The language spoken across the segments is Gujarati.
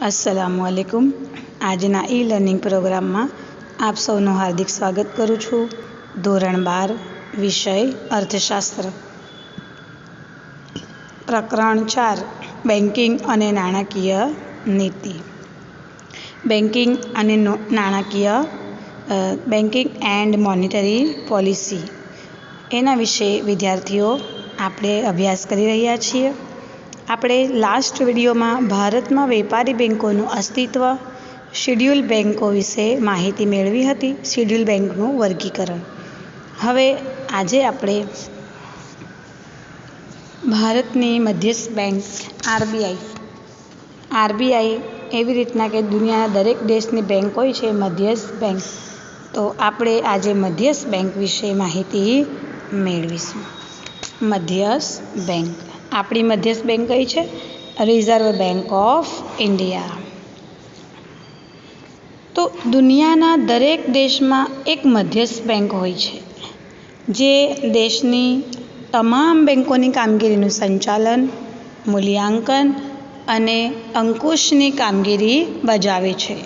અસલામુ અલૈકુમ આજના ઈ લર્નિંગ પ્રોગ્રામમાં આપ સૌનું હાર્દિક સ્વાગત કરું છું. ધોરણ બાર, વિષય અર્થશાસ્ત્ર. પ્રકરણ ચાર બેન્કિંગ અને નાણાકીય નીતિ. બેન્કિંગ અને નાણાકીય બેન્કિંગ એન્ડ મોનિટરી પોલિસી. એના વિશે વિદ્યાર્થીઓ આપણે અભ્યાસ કરી રહ્યા છીએ. આપણે લાસ્ટ વિડીયોમાં ભારતમાં વેપારી બેન્કોનું અસ્તિત્વ શિડ્યુલ બેન્કો વિશે માહિતી મેળવી હતી શિડ્યુલ બેન્કનું વર્ગીકરણ. હવે આજે આપણે ભારતની મધ્યસ્થ બેંક આરબીઆઈ. આરબીઆઈ એવી રીતના કે દુનિયાના દરેક દેશની બેંક હોય છે, મધ્યસ્થ બેંક. તો આપણે આજે મધ્યસ્થ બેંક વિશે માહિતી મેળવીશું. મધ્યસ્થ બેંક. આપણી મધ્યસ્થ બેંક કઈ છે? રિઝર્વ બેંક ઓફ ઇન્ડિયા તો દુનિયાના દરેક દેશમાં એક મધ્યસ્થ બેંક હોય છે, જે દેશની તમામ બેંકોની કામગીરીનું સંચાલન, મૂલ્યાંકન અને અંકુશની કામગીરી બજાવે છે.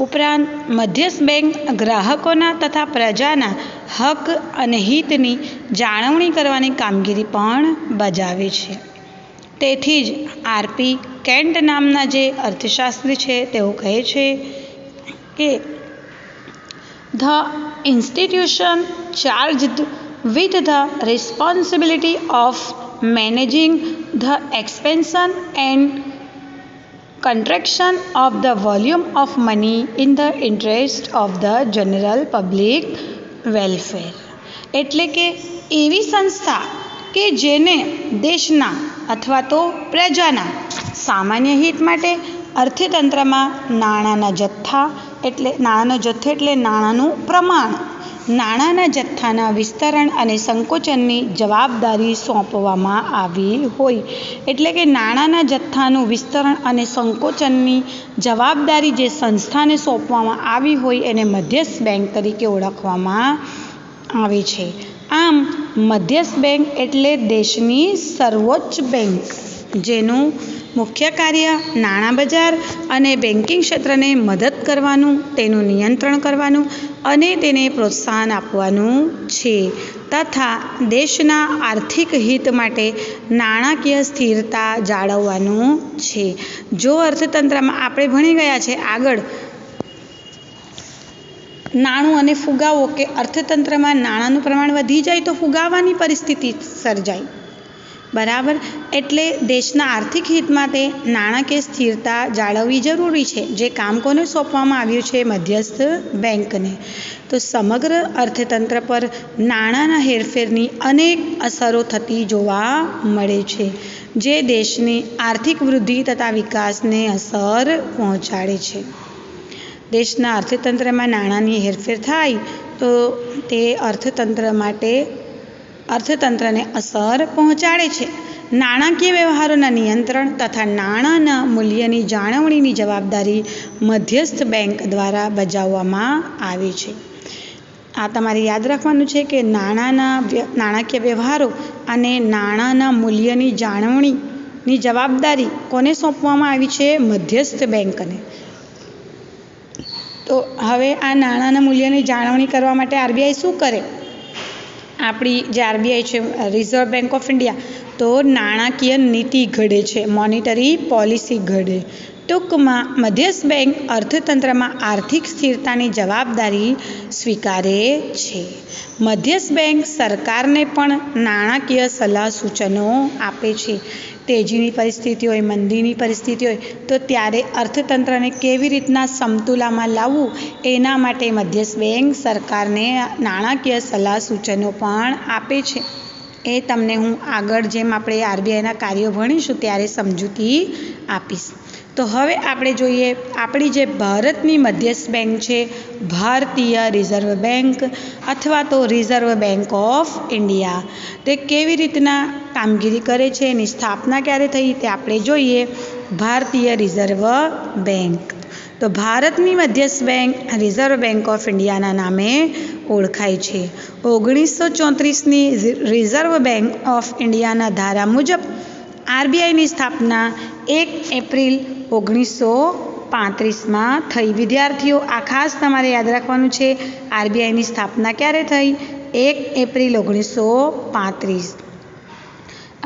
ઉપરાંત મધ્યસ્થ બેંક ગ્રાહકોના તથા પ્રજાના હક અને હિતની જાળવણી કરવાની કામગીરી પણ બજાવે છે. તેથી જ આરપી કેન્ટ નામના જે અર્થશાસ્ત્રી છે, તેઓ કહે છે કે, the institution charged with the responsibility of managing the expansion and contraction of the volume of money in the interest of the general public welfare એટલે કે એવી સંસ્થા કે જેને દેશના અથવા તો પ્રજાના સામાન્ય હિત માટે અર્થતંત્રમાં નાણાંના જથ્થા એટલે નાણાંનો જથ્થો એટલે નાણાંનું પ્રમાણ નાણાંના જથ્થાના વિસ્તરણ અને સંકોચનની જવાબદારી સોંપવામાં આવી હોય. એટલે કે નાણાંના જથ્થાનું વિસ્તરણ અને સંકોચનની જવાબદારી જે સંસ્થાને સોંપવામાં આવી હોય એને મધ્યસ્થ બેંક તરીકે ઓળખવામાં આવે છે. આમ, મધ્યસ્થ બેંક એટલે દેશની સર્વોચ્ચ બેંક, જેનું મુખ્ય કાર્ય નાણાં બજાર અને બેન્કિંગ ક્ષેત્રને મદદ કરવાનું, તેનું નિયંત્રણ કરવાનું અને તેને પ્રોત્સાહન આપવાનું છે, તથા દેશના આર્થિક હિત માટે નાણાકીય સ્થિરતા જાળવવાનું છે. જો અર્થતંત્રમાં આપણે ભણી ગયા છે આગળ નાણું અને ફુગાવો કે અર્થતંત્રમાં નાણાંનું પ્રમાણ વધી જાય તો ફુગાવાની પરિસ્થિતિ સર્જાય. બરાબર? એટલે દેશના આર્થિક હિત માટે નાણાકીય સ્થિરતા જાળવવી જરૂરી છે, જે કામ કોને સોંપવામાં આવ્યું છે? મધ્યસ્થ બેંકને. તો સમગ્ર અર્થતંત્ર પર નાણાંના હેરફેરની અનેક અસરો થતી જોવા મળે છે, જે દેશની આર્થિક વૃદ્ધિ તથા વિકાસને અસર પહોંચાડે છે. દેશના અર્થતંત્રમાં નાણાંની હેરફેર થાય, તો તે અર્થતંત્ર માટે અર્થતંત્રને અસર પહોંચાડે છે. નાણાકીય વ્યવહારોના નિયંત્રણ તથા નાણાંના મૂલ્યની જાળવણીની જવાબદારી મધ્યસ્થ બેંક દ્વારા બજાવવામાં આવે છે. આ તમારે યાદ રાખવાનું છે કે નાણાંના નાણાકીય વ્યવહારો અને નાણાંના મૂલ્યની જાળવણીની જવાબદારી કોને સોંપવામાં આવી છે? મધ્યસ્થ બેંકને. તો હવે આ નાણાંના મૂલ્યની જાળવણી કરવા માટે આરબીઆઈ શું કરે? આપણી જે આરબીઆઈ છે રિઝર્વ બેંક ઓફ ઇન્ડિયા તો નાણાકીય નીતિ ઘડે છે મોનિટરી પોલિસી ઘડે. ટૂંકમાં મધ્યસ્થ બેંક અર્થતંત્રમાં આર્થિક સ્થિરતાની જવાબદારી સ્વીકારે છે. મધ્યસ્થ બેંક સરકારને પણ નાણાકીય સલાહ સૂચનો આપે છે. તેજીની પરિસ્થિતિ હોય, મંદીની પરિસ્થિતિ હોય, તો ત્યારે અર્થતંત્રને કેવી રીતના સમતુલામાં લાવવું એના માટે મધ્યસ્થ બેંક સરકારને નાણાકીય સલાહ સૂચનો પણ આપે છે. એ તમને હું આગળ જેમ આપણે આરબીઆઈના કાર્યો ભણીશું ત્યારે સમજૂતી આપીશ. તો હવે આપણે જોઈએ, આપણી જે ભારતની મધ્યસ્થ બેંક છે, ભારતીય રિઝર્વ બેંક અથવા તો રિઝર્વ બેંક ઓફ ઇન્ડિયા. તે કેવી રીતના કામગીરી કરે છે, એની સ્થાપના ક્યારે થઈ તે આપણે જોઈએ. ભારતીય રિઝર્વ બેંક. તો ભારતની મધ્યસ્થ બેંક, રિઝર્વ બેંક ઓફ ઇન્ડિયાના નામે ઓળખાય છે. ઓગણીસો ચોત્રીસની રિઝર્વ બેંક ઓફ ઇન્ડિયાના ધારા મુજબ આરબીઆઈની સ્થાપના એક એપ્રિલ ઓગણીસો પાંત્રીસમાં થઈ. વિદ્યાર્થીઓ, આ ખાસ તમારે યાદ રાખવાનું છે, આરબીઆઈની સ્થાપના ક્યારે થઈ? એક એપ્રિલ ઓગણીસો પાંત્રીસ.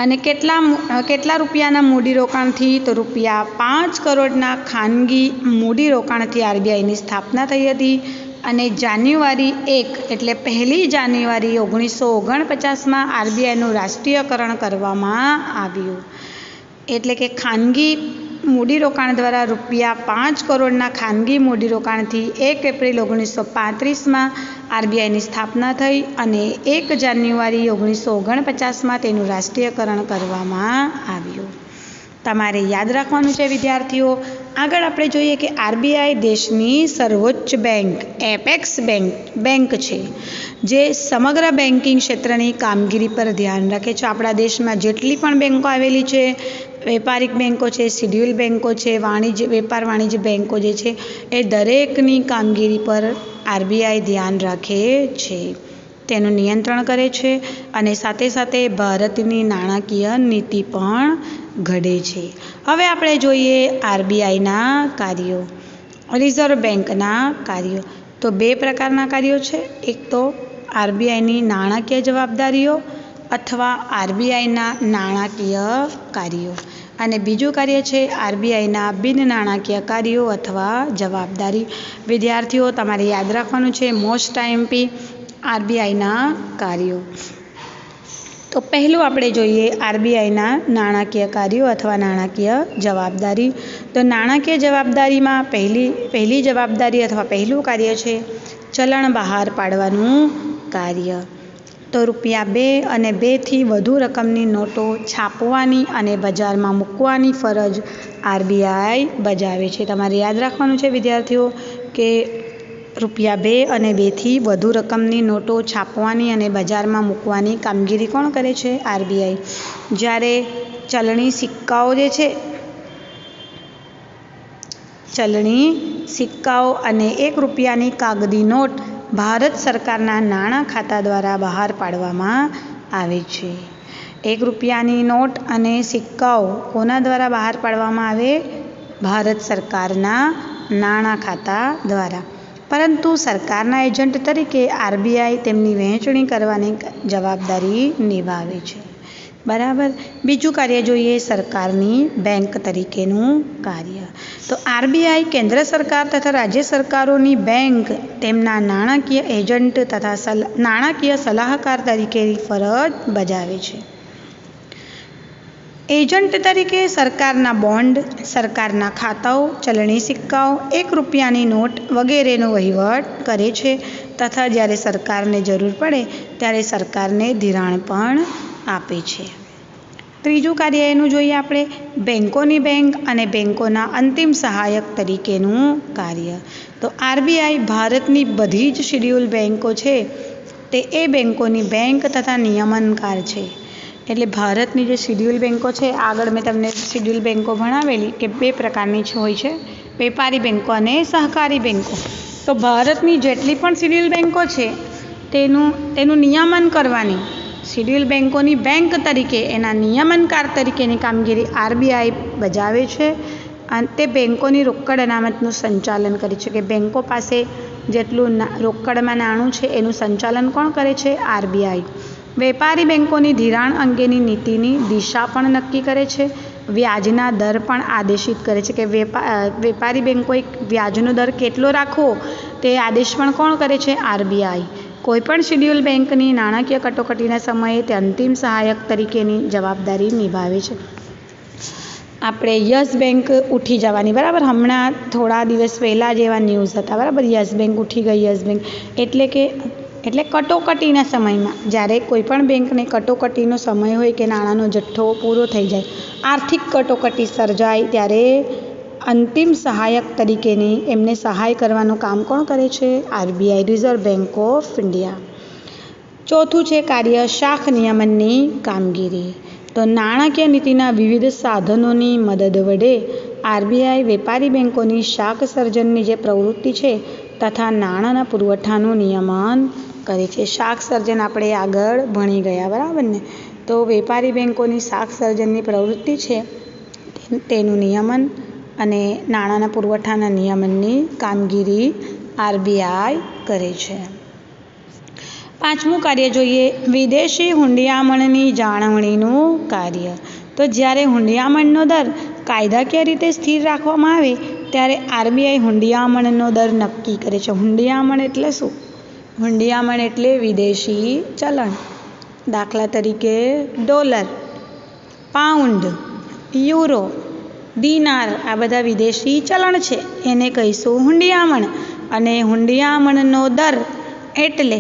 અને કેટલા કેટલા રૂપિયાના મૂડીરોકાણથી તો રૂપિયા પાંચ કરોડના ખાનગી મૂડીરોકાણથી આરબીઆઈની સ્થાપના થઈ હતી. અને જાન્યુઆરી એક, એટલે પહેલી જાન્યુઆરી ઓગણીસો ઓગણપચાસમાં આરબીઆઈનું રાષ્ટ્રીયકરણ કરવામાં આવ્યું. એટલે કે ખાનગી મૂડીરોકાણ દ્વારા રૂપિયા પાંચ કરોડના ખાનગી મૂડીરોકાણથી એક એપ્રિલ ઓગણીસો પાંત્રીસમાં આરબીઆઈની સ્થાપના થઈ અને એક જાન્યુઆરી ઓગણીસો ઓગણપચાસમાં તેનું રાષ્ટ્રીયકરણ કરવામાં આવ્યું. તમારે યાદ રાખવાનું છે, વિદ્યાર્થીઓ, આગળ આપણે જોઈએ કે આરબીઆઈ દેશની સર્વોચ્ચ બેંક, એપેક્સ બેંક બેંક છે, જે સમગ્ર બેન્કિંગ ક્ષેત્રની કામગીરી પર ધ્યાન રાખે છે. આપણા દેશમાં જેટલી પણ બેંકો આવેલી છે વેપારિક બેન્કો છે, શિડ્યુલ બેન્કો છે, વાણિજ્ય, વેપાર વાણિજ્ય બેન્કો જે છે, એ દરેકની કામગીરી પર આરબીઆઈ ધ્યાન રાખે છે. તેનું નિયંત્રણ કરે છે અને સાથે સાથે ભારતની નાણાકીય નીતિ પણ ઘડે છે. હવે આપણે જોઈએ આરબીઆઈના કાર્યો. રિઝર્વ બેંકના કાર્યો. તો બે પ્રકારના કાર્યો છે. એક તો આરબીઆઈની નાણાકીય જવાબદારીઓ અથવા આરબીઆઈના નાણાકીય કાર્યો. અને બીજું કાર્ય છે આરબીઆઈના બિન નાણાકીય કાર્યો અથવા જવાબદારી. વિદ્યાર્થીઓ, તમારે યાદ રાખવાનું છે મોસ્ટ આઈએમપી આરબીઆઈના કાર્યો. તો પહેલું આપણે જોઈએ આરબીઆઈના નાણાકીય કાર્યો અથવા નાણાકીય જવાબદારી. તો નાણાકીય જવાબદારીમાં પહેલી પહેલી જવાબદારી અથવા પહેલું કાર્ય છે ચલણ બહાર પાડવાનું કાર્ય. તો રૂપિયા બે અને બેથી વધુ રકમની નોટો છાપવાની અને બજારમાં મૂકવાની ફરજ આરબીઆઈ બજાવે છે. તમારે યાદ રાખવાનું છે વિદ્યાર્થીઓ કે રૂપિયા બે અને બેથી વધુ રકમની નોટો છાપવાની અને બજારમાં મૂકવાની કામગીરી કોણ કરે છે? આરબીઆઈ. જ્યારે ચલણી સિક્કાઓ જે છે, ચલણી સિક્કાઓ અને એક રૂપિયાની કાગદી નોટ ભારત સરકારના નાણાં ખાતા દ્વારા બહાર પાડવામાં આવે છે. એક રૂપિયાની નોટ અને સિક્કાઓ કોના દ્વારા બહાર પાડવામાં આવે? ભારત સરકારના નાણાં ખાતા દ્વારા. પરંતુ સરકારના એજન્ટ તરીકે આરબીઆઈ તેમની વહેંચણી કરવાની જવાબદારી નિભાવે છે. બરાબર. બીજું કાર્ય જોઈએ સરકારની બેંક તરીકેનું કાર્ય. તો આરબીઆઈ કેન્દ્ર સરકાર તથા રાજ્ય સરકારોની બેંક તેમના નાણાકીય એજન્ટ તથા સલ, નાણાકીય સલાહકાર તરીકેની ફરજ બજાવે છે. એજન્ટ તરીકે સરકારના બોન્ડ, સરકારના ખાતાઓ, ચલણી સિક્કાઓ, એક રૂપિયાની નોટ વગેરેનો વહીવટ કરે છે. તથા જ્યારે સરકારને જરૂર પડે ત્યારે સરકારને ધિરાણ પણ આપે છે. ત્રીજું કાર્ય એનું જોઈએ આપણે બેંકોની બેંક અને બેન્કોના અંતિમ સહાયક તરીકેનું કાર્ય. તો આરબીઆઈ ભારતની બધી જ શિડ્યુલ બેન્કો છે. તે એ બેંકોની બેંક તથા નિયમનકાર છે. એટલે ભારતની જે શિડ્યુલ બેન્કો છે, આગળ મેં તમને શિડ્યુલ બેન્કો ભણાવેલી કે બે પ્રકારની હોય છે. વેપારી બેન્કો અને સહકારી બેન્કો તો ભારતની જેટલી પણ શિડ્યુલ બેન્કો છે, તેનું તેનું નિયમન કરવાની શિડ્યુલ બેન્કોની બેંક તરીકે એના નિયમનકાર તરીકેની કામગીરી આરબીઆઈ બજાવે છે અને તે બેંકોની રોકડ અનામતનું સંચાલન કરે છે કે બેન્કો પાસે જેટલું રોકડમાં નાણું છે એનું સંચાલન કોણ કરે છે? આરબીઆઈ. વેપારી બેંકોની ધિરાણ અંગેની નીતિની દિશા પણ નક્કી કરે છે. વ્યાજના દર પણ આદેશિત કરે છે કે વેપા વેપારી બેન્કોએ વ્યાજનો દર કેટલો રાખવો તે આદેશ પણ કોણ કરે છે? આરબીઆઈ. કોઈપણ શિડ્યુલ બેંકની નાણાકીય કટોકટીના સમયે તે અંતિમ સહાયક તરીકેની જવાબદારી નિભાવે છે. આપણે યસ બેંક ઉઠી જવાની, બરાબર? હમણાં થોડા દિવસ પહેલાં જ એવા ન્યૂઝ હતા, બરાબર? યસ બેંક ઉઠી ગઈ, યસ બેંક. એટલે કે, એટલે કટોકટીના સમયમાં, જ્યારે કોઈપણ બેંકને કટોકટીનો સમય હોય કે નાણાંનો જથ્થો પૂરો થઈ જાય, આર્થિક કટોકટી સર્જાય, ત્યારે અંતિમ સહાયક તરીકેની એમને સહાય કરવાનું કામ કોણ કરે છે? RBI Reserve Bank of India. ચોથું છે કાર્ય શાખ નિયમનની કામગીરી. તો નાણાકીય નીતિના વિવિધ સાધનોની મદદ વડે આરબીઆઈ વેપારી બેન્કોની શાખ સર્જનની જે પ્રવૃત્તિ છે તથા નાણાંના પુરવઠાનું નિયમન કરે છે. શાખ સર્જન આપણે આગળ ભણી ગયા, બરાબર ને? તો વેપારી બેન્કોની શાખ સર્જનની પ્રવૃત્તિ છે તેનું નિયમન અને નાણાંના પુરવઠાના નિયમનની કામગીરી આરબીઆઈ કરે છે. પાંચમું કાર્ય જોઈએ, વિદેશી હુંડિયામણની જાળવણીનું કાર્ય. તો જ્યારે હુંડિયામણનો દર કાયદાકીય રીતે સ્થિર રાખવામાં આવે, ત્યારે આરબીઆઈ હુંડિયામણનો દર નક્કી કરે છે. હુંડિયામણ એટલે શું? હુંડિયામણ એટલે વિદેશી ચલણ. દાખલા તરીકે ડોલર, પાઉન્ડ, યુરો દિનાર, આ બધા વિદેશી ચલણ છે. એને કહીશું હુંડિયામણ. અને હુંડિયામણનો દર એટલે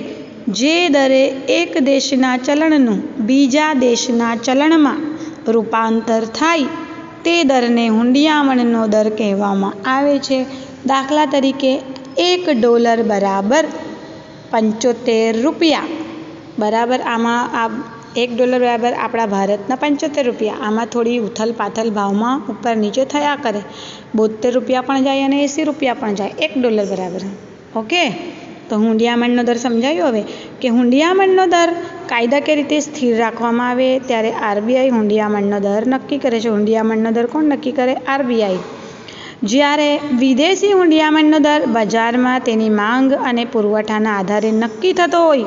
જે દરે એક દેશના ચલણનું બીજા દેશના ચલણમાં રૂપાંતર થાય, તે દરને હુંડિયામણનો દર કહેવામાં આવે છે. દાખલા તરીકે એક ડોલર બરાબર પંચોતેર રૂપિયા. બરાબર આમાં આ એક ડોલર બરાબર આપણા ભારતના પંચોતેર રૂપિયા. આમાં થોડી ઉથલ પાથલ ભાવમાં ઉપર નીચે થયા કરે. બોતેર રૂપિયા પણ જાય અને એંસી રૂપિયા પણ જાય. એક ડોલર બરાબર. ઓકે? તો હુંડિયામણનો દર સમજાયો હવે? કે હુંડિયામણનો દર કાયદાકીય રીતે સ્થિર રાખવામાં આવે ત્યારે આરબીઆઈ હુંડિયામણનો દર નક્કી કરે છે. હુંડિયામણનો દર કોણ નક્કી કરે? આરબીઆઈ. જ્યારે વિદેશી હુંડિયામણનો દર બજારમાં તેની માંગ અને પુરવઠાના આધારે નક્કી થતો હોય,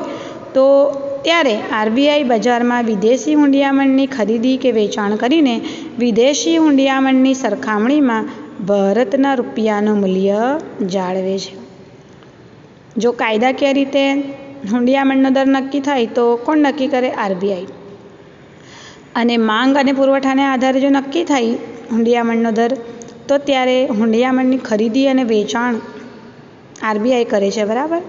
તો ત્યારે આરબીઆઈ બજારમાં વિદેશી હુંડિયામણની ખરીદી કે વેચાણ કરીને વિદેશી હુંડિયામણની સરખામણીમાં ભારતના રૂપિયાનું મૂલ્ય જાળવે છે. જો કાયદાકીય રીતે હુંડિયામણનો દર નક્કી થાય તો કોણ નક્કી કરે આરબીઆઈ? અને માંગ અને પુરવઠાને આધારે જો નક્કી થાય હુંડિયામણનો દર, તો ત્યારે હુંડિયામણની ખરીદી અને વેચાણ આરબીઆઈ કરે છે, બરાબર?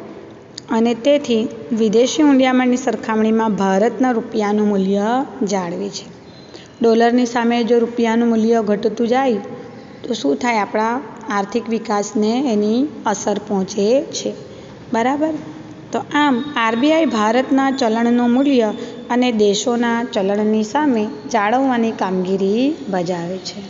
અને તેથી વિદેશી હુંડિયામણની સરખામણીમાં ભારતના રૂપિયાનું મૂલ્ય જાળવે છે. ડોલરની સામે જો રૂપિયાનું મૂલ્ય ઘટતું જાય, તો શું થાય આપણા આર્થિક વિકાસને એની અસર પહોંચે છે? બરાબર? તો આમ આરબીઆઈ ભારતના ચલણનું મૂલ્ય અને દેશોના ચલણની સામે જાળવવાની કામગીરી બજાવે છે.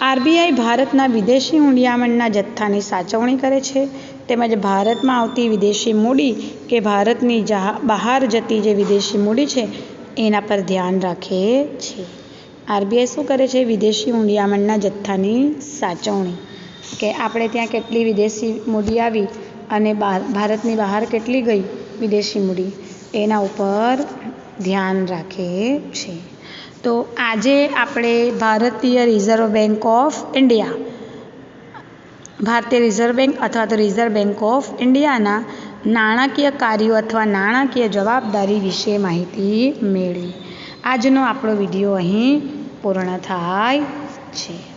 આરબીઆઈ ભારતના વિદેશી હુંડિયામણના જથ્થાની સાચવણી કરે છે. તેમજ ભારતમાં આવતી વિદેશી મૂડી કે ભારતની બહાર જતી જે વિદેશી મૂડી છે, એના પર ધ્યાન રાખે છે. આરબીઆઈ શું કરે છે? વિદેશી હુંડિયામણના જથ્થાની સાચવણી. કે આપણે ત્યાં કેટલી વિદેશી મૂડી આવી અને ભારતની બહાર કેટલી ગઈ વિદેશી મૂડી, એના ઉપર ધ્યાન રાખે છે. તો આજે આપણે Bharatiya Reserve Bank of India Bharatiya Reserve Bank અથવા તો રિઝર્વ બેંક ઓફ ઇન્ડિયાના નાણાકીય કાર્યો અથવા નાણાકીય જવાબદારી વિશે માહિતી મેળવી. આજનો આપણો વીડિયો અહીં પૂર્ણ થાય છે.